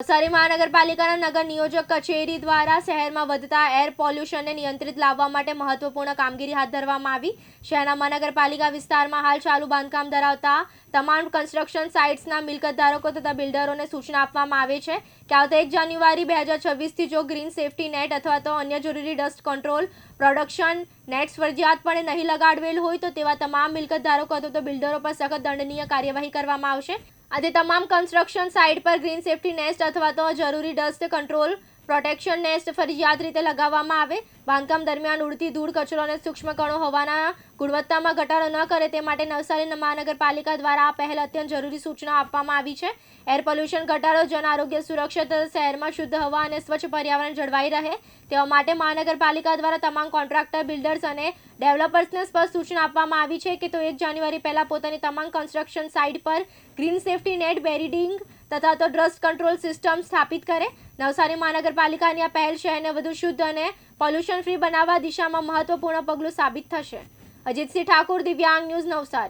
નવસારી મહાનગરપાલિકાના નગર નિયોજક કચેરી દ્વારા શહેરમાં વધતા એર પોલ્યુશનને નિયંત્રિત લાવવા માટે મહત્વપૂર્ણ કામગીરી હાથ ધરવામાં આવી. શહેરના મહાનગરપાલિકા વિસ્તારમાં હાલ ચાલુ બાંધકામ ધરાવતા તમામ કન્સ્ટ્રક્શન સાઇટ્સના મિલકત ધારકો તથા બિલ્ડરોને સૂચના આપવામાં આવે છે કે આવતા એક જાન્યુઆરી બે હજાર છવ્વીસથી જો ગ્રીન સેફટી નેટ અથવા તો અન્ય જરૂરી ડસ્ટ કંટ્રોલ પ્રોડક્શન નેટ્સ ફરજિયાતપણે નહીં લગાડવેલ હોય તો તેવા તમામ મિલકત ધારકો અથવા તો બિલ્ડરો પર સખત દંડનીય કાર્યવાહી કરવામાં આવશે. આજે તમામ કન્સ્ટ્રક્શન સાઇટ પર ગ્રીન સેફટી નેસ્ટ અથવા તો જરૂરી ડસ્ટ કંટ્રોલ પ્રોટેક્શન નેસ્ટ ફરજિયાત રીતે લગાવવામાં આવે. બાંધકામ દરમિયાન ઉડતી ધૂળ, કચરો અને સૂક્ષ્મ કણો હોવાના ગુણવત્તામાં ઘટાડો ન કરે તે માટે નવસારી મહાનગરપાલિકા દ્વારા આ પહેલ અત્યંત જરૂરી સૂચના આપવામાં આવી છે. એર પોલ્યુશન ઘટાડો, જન આરોગ્ય સુરક્ષા શહેરમાં શુદ્ધ હવા અને સ્વચ્છ પર્યાવરણ જળવાઈ રહે તેવા માટે મહાનગરપાલિકા દ્વારા તમામ કોન્ટ્રાક્ટર, બિલ્ડર્સ અને ડેવલપર્સને સ્પષ્ટ સૂચના આપવામાં આવી છે કે તો એક જાન્યુઆરી પહેલાં પોતાની તમામ કન્સ્ટ્રક્શન સાઇટ પર ગ્રીન સેફ્ટી નેટ, બેરિડિંગ તથા તો ડ્રસ્ટ કંટ્રોલ સિસ્ટમ સ્થાપિત કરે. નવસારી મહાનગરપાલિકાની આ પહેલ શહેરને વધુ શુદ્ધ અને પોલ્યુશન ફ્રી બનાવવા દિશામાં મહત્વપૂર્ણ પગલું સાબિત થશે. અજીતસિંહ ઠાકુર, દિવ્યાંગ ન્યૂઝ નવસારી.